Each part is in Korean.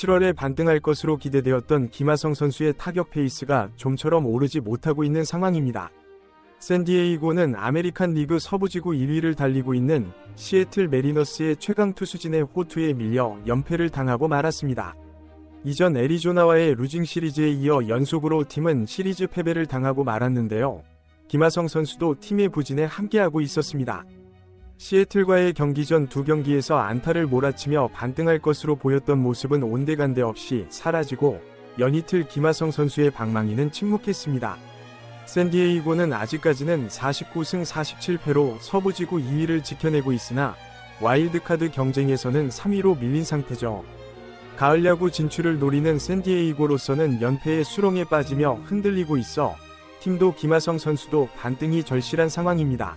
7월에 반등할 것으로 기대되었던 김하성 선수의 타격 페이스가 좀처럼 오르지 못하고 있는 상황입니다. 샌디에이고는 아메리칸 리그 서부지구 1위를 달리고 있는 시애틀 메리너스의 최강 투수진의 호투에 밀려 연패를 당하고 말았습니다. 이전 애리조나와의 루징 시리즈에 이어 연속으로 팀은 시리즈 패배를 당하고 말았는데요. 김하성 선수도 팀의 부진에 함께하고 있었습니다. 시애틀과의 경기 전 두 경기에서 안타를 몰아치며 반등할 것으로 보였던 모습은 온데간데 없이 사라지고 연이틀 김하성 선수의 방망이는 침묵했습니다. 샌디에이고는 아직까지는 49승 47패로 서부지구 2위를 지켜내고 있으나 와일드카드 경쟁에서는 3위로 밀린 상태죠. 가을 야구 진출을 노리는 샌디에이고로서는 연패의 수렁에 빠지며 흔들리고 있어 팀도 김하성 선수도 반등이 절실한 상황입니다.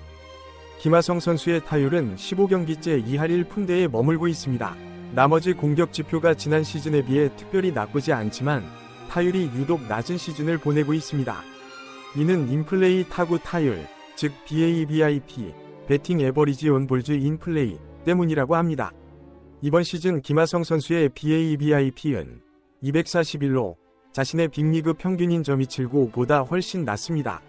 김하성 선수의 타율은 15경기째 2할 1푼대에 머물고 있습니다. 나머지 공격 지표가 지난 시즌에 비해 특별히 나쁘지 않지만 타율이 유독 낮은 시즌을 보내고 있습니다. 이는 인플레이 타구 타율, 즉 BABIP, 배팅 에버리지 온볼즈 인플레이 때문이라고 합니다. 이번 시즌 김하성 선수의 BABIP은 241로 자신의 빅리그 평균인 점이 79보다 훨씬 낮습니다.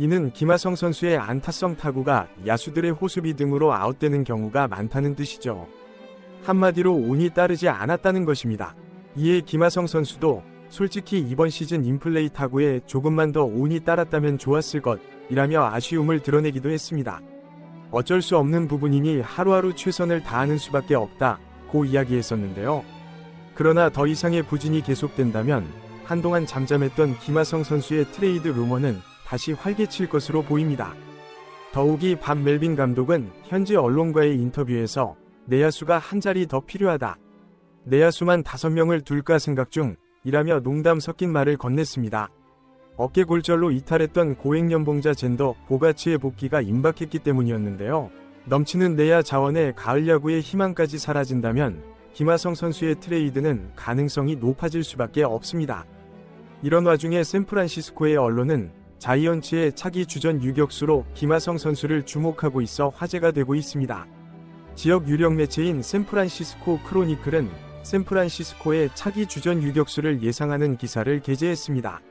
이는 김하성 선수의 안타성 타구가 야수들의 호수비 등으로 아웃되는 경우가 많다는 뜻이죠. 한마디로 운이 따르지 않았다는 것입니다. 이에 김하성 선수도 솔직히 이번 시즌 인플레이 타구에 조금만 더 운이 따랐다면 좋았을 것이라며 아쉬움을 드러내기도 했습니다. 어쩔 수 없는 부분이니 하루하루 최선을 다하는 수밖에 없다 고 이야기했었는데요. 그러나 더 이상의 부진이 계속된다면 한동안 잠잠했던 김하성 선수의 트레이드 루머는 다시 활개칠 것으로 보입니다. 더욱이 밥 멜빈 감독은 현지 언론과의 인터뷰에서 내야수가 한 자리 더 필요하다. 내야수만 다섯 명을 둘까 생각 중 이라며 농담 섞인 말을 건넸습니다. 어깨 골절로 이탈했던 고액 연봉자 젠더 보가치의 복귀가 임박했기 때문이었는데요. 넘치는 내야 자원에 가을 야구의 희망까지 사라진다면 김하성 선수의 트레이드는 가능성이 높아질 수밖에 없습니다. 이런 와중에 샌프란시스코의 언론은 자이언츠의 차기 주전 유격수로 김하성 선수를 주목하고 있어 화제가 되고 있습니다. 지역 유력 매체인 샌프란시스코 크로니클은 샌프란시스코의 차기 주전 유격수를 예상하는 기사를 게재했습니다.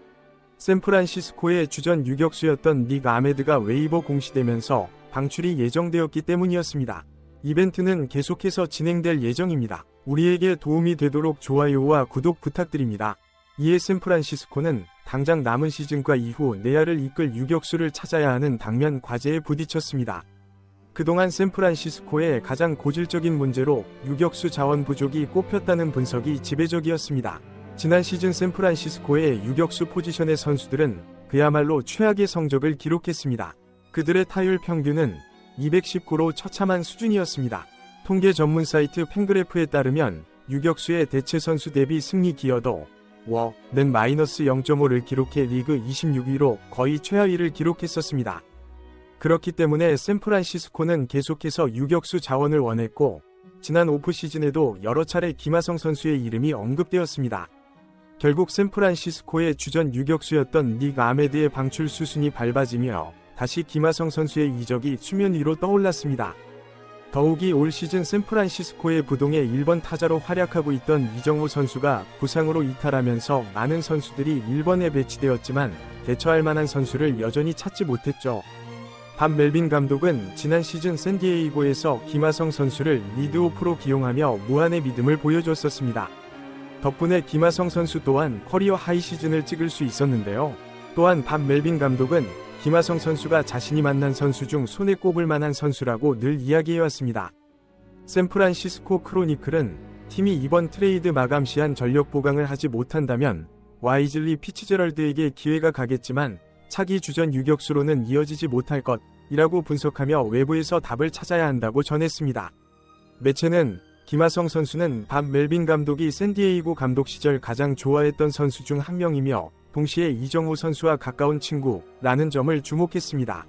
샌프란시스코의 주전 유격수였던 닉 아메드가 웨이버 공시되면서 방출이 예정되었기 때문이었습니다. 이벤트는 계속해서 진행될 예정입니다. 우리에게 도움이 되도록 좋아요와 구독 부탁드립니다. 이에 샌프란시스코는 당장 남은 시즌과 이후 내야를 이끌 유격수를 찾아야 하는 당면 과제에 부딪혔습니다. 그동안 샌프란시스코의 가장 고질적인 문제로 유격수 자원 부족이 꼽혔다는 분석이 지배적이었습니다. 지난 시즌 샌프란시스코의 유격수 포지션의 선수들은 그야말로 최악의 성적을 기록했습니다. 그들의 타율 평균은 219로 처참한 수준이었습니다. 통계 전문 사이트 팬그래프에 따르면 유격수의 대체 선수 대비 승리 기여도 워는 마이너스 0.5를 기록해 리그 26위로 거의 최하위를 기록했었습니다. 그렇기 때문에 샌프란시스코는 계속해서 유격수 자원을 원했고 지난 오프 시즌에도 여러 차례 김하성 선수의 이름이 언급되었습니다. 결국 샌프란시스코의 주전 유격수였던 닉 아메드의 방출 수순이 밟아지며 다시 김하성 선수의 이적이 수면 위로 떠올랐습니다. 더욱이 올 시즌 샌프란시스코의 부동의 1번 타자로 활약하고 있던 이정우 선수가 부상으로 이탈하면서 많은 선수들이 1번에 배치되었지만 대처할 만한 선수를 여전히 찾지 못했죠. 밥 멜빈 감독은 지난 시즌 샌디에이고에서 김하성 선수를 리드오프로 기용하며 무한의 믿음을 보여줬었습니다. 덕분에 김하성 선수 또한 커리어 하이 시즌을 찍을 수 있었는데요. 또한 밥 멜빈 감독은 김하성 선수가 자신이 만난 선수 중 손에 꼽을 만한 선수라고 늘 이야기해왔습니다. 샌프란시스코 크로니클은 팀이 이번 트레이드 마감 시한 전력 보강을 하지 못한다면 와이즐리 피치제럴드에게 기회가 가겠지만 차기 주전 유격수로는 이어지지 못할 것이라고 분석하며 외부에서 답을 찾아야 한다고 전했습니다. 매체는 김하성 선수는 밥 멜빈 감독이 샌디에이고 감독 시절 가장 좋아했던 선수 중 한 명이며 동시에 이정우 선수와 가까운 친구라는 점을 주목했습니다.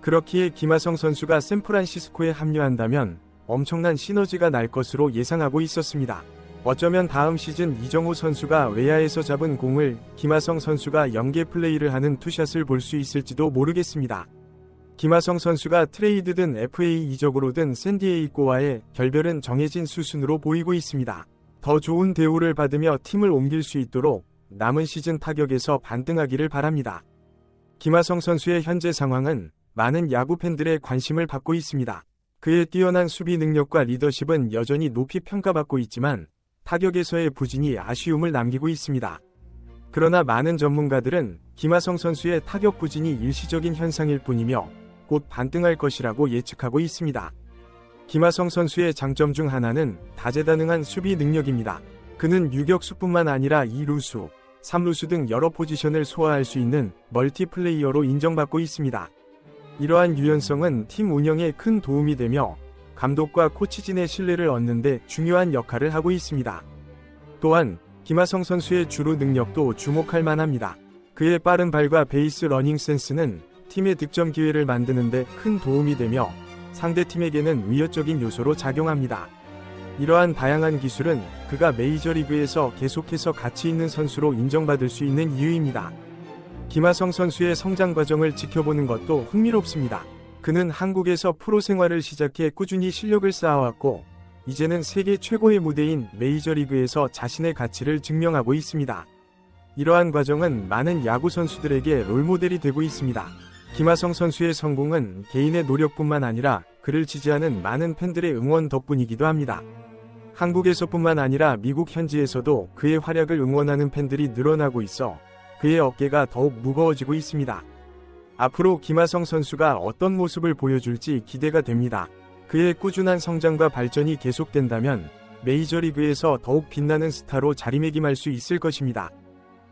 그렇기에 김하성 선수가 샌프란시스코에 합류한다면 엄청난 시너지가 날 것으로 예상하고 있었습니다. 어쩌면 다음 시즌 이정우 선수가 외야에서 잡은 공을 김하성 선수가 연계 플레이를 하는 투샷을 볼 수 있을지도 모르겠습니다. 김하성 선수가 트레이드든 FA 이적으로든 샌디에이고와의 결별은 정해진 수순으로 보이고 있습니다. 더 좋은 대우를 받으며 팀을 옮길 수 있도록 남은 시즌 타격에서 반등하기를 바랍니다. 김하성 선수의 현재 상황은 많은 야구 팬들의 관심을 받고 있습니다. 그의 뛰어난 수비 능력과 리더십은 여전히 높이 평가받고 있지만 타격에서의 부진이 아쉬움을 남기고 있습니다. 그러나 많은 전문가들은 김하성 선수의 타격 부진이 일시적인 현상일 뿐이며 곧 반등할 것이라고 예측하고 있습니다. 김하성 선수의 장점 중 하나는 다재다능한 수비 능력입니다. 그는 유격수뿐만 아니라 2루수, 3루수 등 여러 포지션을 소화할 수 있는 멀티플레이어로 인정받고 있습니다. 이러한 유연성은 팀 운영에 큰 도움이 되며 감독과 코치진의 신뢰를 얻는 데 중요한 역할을 하고 있습니다. 또한 김하성 선수의 주루 능력도 주목할 만합니다. 그의 빠른 발과 베이스 러닝 센스는 팀의 득점 기회를 만드는 데 큰 도움이 되며 상대팀에게는 위협적인 요소로 작용합니다. 이러한 다양한 기술은 그가 메이저리그에서 계속해서 가치 있는 선수로 인정받을 수 있는 이유입니다. 김하성 선수의 성장 과정을 지켜보는 것도 흥미롭습니다. 그는 한국에서 프로 생활을 시작해 꾸준히 실력을 쌓아왔고, 이제는 세계 최고의 무대인 메이저리그에서 자신의 가치를 증명하고 있습니다. 이러한 과정은 많은 야구 선수들에게 롤모델이 되고 있습니다. 김하성 선수의 성공은 개인의 노력뿐만 아니라 그를 지지하는 많은 팬들의 응원 덕분이기도 합니다. 한국에서뿐만 아니라 미국 현지에서도 그의 활약을 응원하는 팬들이 늘어나고 있어 그의 어깨가 더욱 무거워지고 있습니다. 앞으로 김하성 선수가 어떤 모습을 보여줄지 기대가 됩니다. 그의 꾸준한 성장과 발전이 계속된다면 메이저리그에서 더욱 빛나는 스타로 자리매김할 수 있을 것입니다.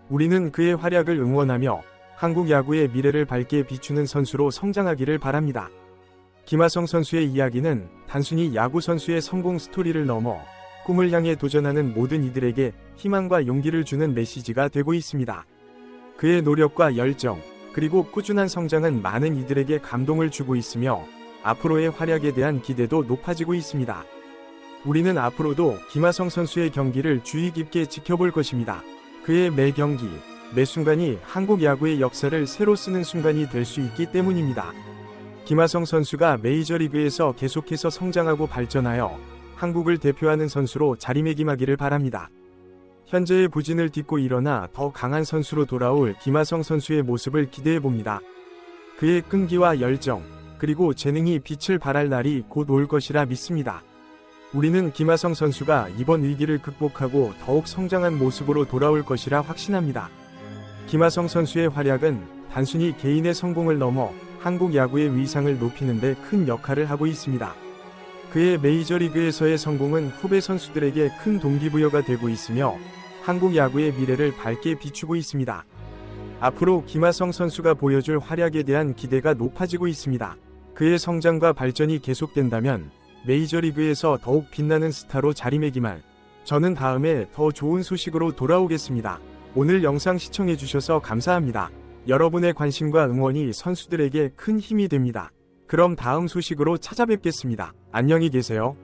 우리는 그의 활약을 응원하며 한국 야구의 미래를 밝게 비추는 선수로 성장하기를 바랍니다. 김하성 선수의 이야기는 단순히 야구 선수의 성공 스토리를 넘어 꿈을 향해 도전하는 모든 이들에게 희망과 용기를 주는 메시지가 되고 있습니다. 그의 노력과 열정, 그리고 꾸준한 성장은 많은 이들에게 감동을 주고 있으며 앞으로의 활약에 대한 기대도 높아지고 있습니다. 우리는 앞으로도 김하성 선수의 경기를 주의 깊게 지켜볼 것입니다. 그의 매 경기, 매 순간이 한국 야구의 역사를 새로 쓰는 순간이 될 수 있기 때문입니다. 김하성 선수가 메이저리그에서 계속해서 성장하고 발전하여 한국을 대표하는 선수로 자리매김하기를 바랍니다. 현재의 부진을 딛고 일어나 더 강한 선수로 돌아올 김하성 선수의 모습을 기대해 봅니다. 그의 끈기와 열정, 그리고 재능이 빛을 발할 날이 곧 올 것이라 믿습니다. 우리는 김하성 선수가 이번 위기를 극복하고 더욱 성장한 모습으로 돌아올 것이라 확신합니다. 김하성 선수의 활약은 단순히 개인의 성공을 넘어 한국 야구의 위상을 높이는데 큰 역할을 하고 있습니다. 그의 메이저리그에서의 성공은 후배 선수들에게 큰 동기부여가 되고 있으며 한국 야구의 미래를 밝게 비추고 있습니다. 앞으로 김하성 선수가 보여줄 활약에 대한 기대가 높아지고 있습니다. 그의 성장과 발전이 계속된다면 메이저리그에서 더욱 빛나는 스타로 자리매김할 저는 다음에 더 좋은 소식으로 돌아오겠습니다. 오늘 영상 시청해주셔서 감사합니다. 여러분의 관심과 응원이 선수들에게 큰 힘이 됩니다. 그럼 다음 소식으로 찾아뵙겠습니다. 안녕히 계세요.